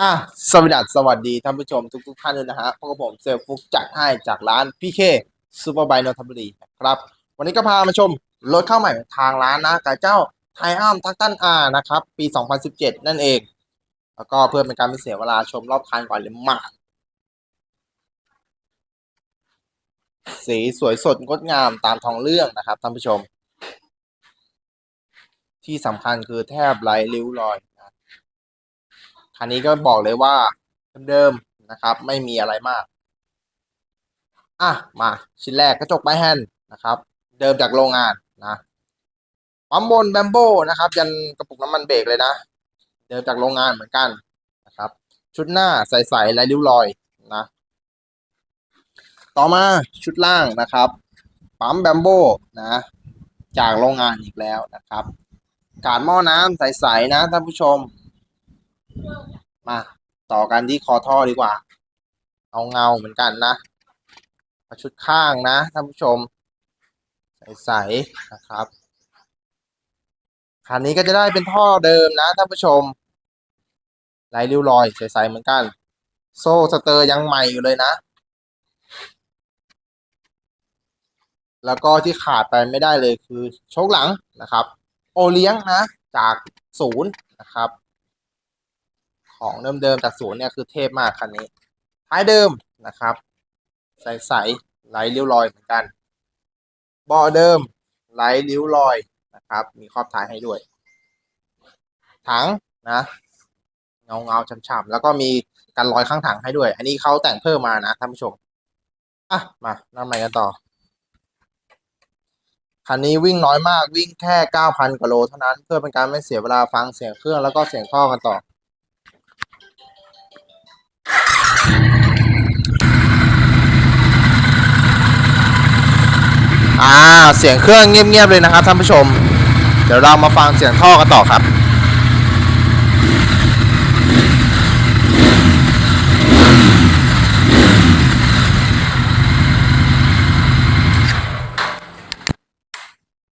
อะสวัสดีสวัสดีท่านผู้ชมทุกๆท่านเลยนะฮะพวกบผมเซลฟุกจัดให้จากร้านพี่เคซูเปอร์ไบโนทับรีนะครับ วันนี้ก็พามาชมรถเข้าใหม่ของทางร้านนะกับเจ้าไทอัมทักตันอานะครับ ปี 2017 นั่นเอง แล้วก็เพื่อเป็นการไม่เสียเวลาชมรอบคันก่อนเลยมาก สีสวยสดงดงามตามท้องเรื่องนะครับท่านผู้ชม ที่สำคัญคือแทบไร้ริ้วรอย คันนี้ก็บอกเลยว่าเดิมๆนะครับ ไม่มีอะไรมาก อะมาชิ้นแรกกระจกไม้แฮนด์นะครับ เดิมจากโรงงานนะปั๊มบนแบมโบนะครับ ยันกระปุกน้ำมันเบรกเลยนะ เดิมจากโรงงานเหมือนกันนะครับ ชุดหน้าใสๆและริ้วรอยนะต่อมาชุดล่างนะครับปั๊มแบมโบนะจากโรงงานอีกแล้วนะครับ การหม้อน้ำใสๆนะท่านผู้ชม มาต่อกันที่คอท่อดีกว่า เอาเงาเหมือนกันนะ มาชุดข้างนะท่านผู้ชม ใสๆนะครับคันนี้ก็จะได้เป็นท่อเดิมนะท่านผู้ชมลายริ้วรอยใสๆเหมือนกัน โซ่สเตอร์ยังใหม่อยู่เลยนะ แล้วก็ที่ขาดไปไม่ได้เลยคือโชคหลังนะครับ โอเลี้ยงนะ จากศูนย์นะครับ ของเดิมๆจากศูนย์เนี่ยคือเทพมากคันนี้ ท้ายเดิมนะครับ ใสๆไหลริ้วรอยเหมือนกันบาะเดิมไหลริ้วรอยนะครับ มีครอบท้ายให้ด้วย ถังนะเงาเงาช้ำๆแล้วก็มีกันรอยข้างถังให้ด้วย อันนี้เขาแต่งเพิ่มมานะท่านผู้ชมอะมาน้ำใหม่กันต่อคันนี้วิ่งน้อยมากวิ่งแค่ 9,000กว่าโลเท่านั้น เพื่อเป็นการไม่เสียเวลาฟังเสียงเครื่องแล้วก็เสียงท่อกันต่อ อ่าเสียงเครื่องเงียบๆเลยนะครับท่านผู้ชม เดี๋ยวเรามาฟังเสียงท่อกันต่อครับ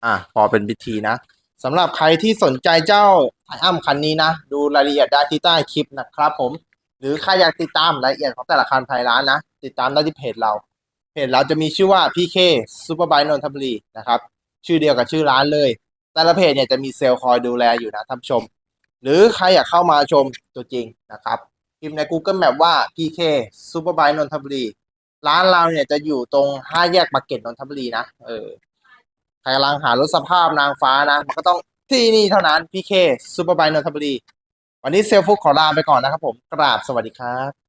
อะพอเป็นพิธีนะสำหรับใครที่สนใจเจ้าไทอัมคันนี้นะ ดูรายละเอียดได้ที่ใต้คลิปนะครับผม หรือใครอยากติดตามรายละเอียดของแต่ละคันภายร้านนะ ติดตามได้ที่เพจเรา เพจเราจะมีชื่อว่า PK Superbike นนทบุรีนะครับ ชื่อเดียวกับชื่อร้านเลย แต่ละเพจเนี่ยจะมีเซลล์คอยดูแลอยู่นะท่านชม หรือใครอยากเข้ามาชมตัวจริงนะครับพิมพ์ใน Google Map ว่า PK Superbike นนทบุรี ร้านเราเนี่ยจะอยู่ตรงห้าแยกมาร์เก็ตนนทบุรีนะเออใครกำลังหารถสภาพนางฟ้านะ มันก็ต้องที่นี่เท่านั้น PK Superbike นนทบุรี วันนี้เซลฟุกขอลาไปก่อนนะครับผมกราบสวัสดีครับ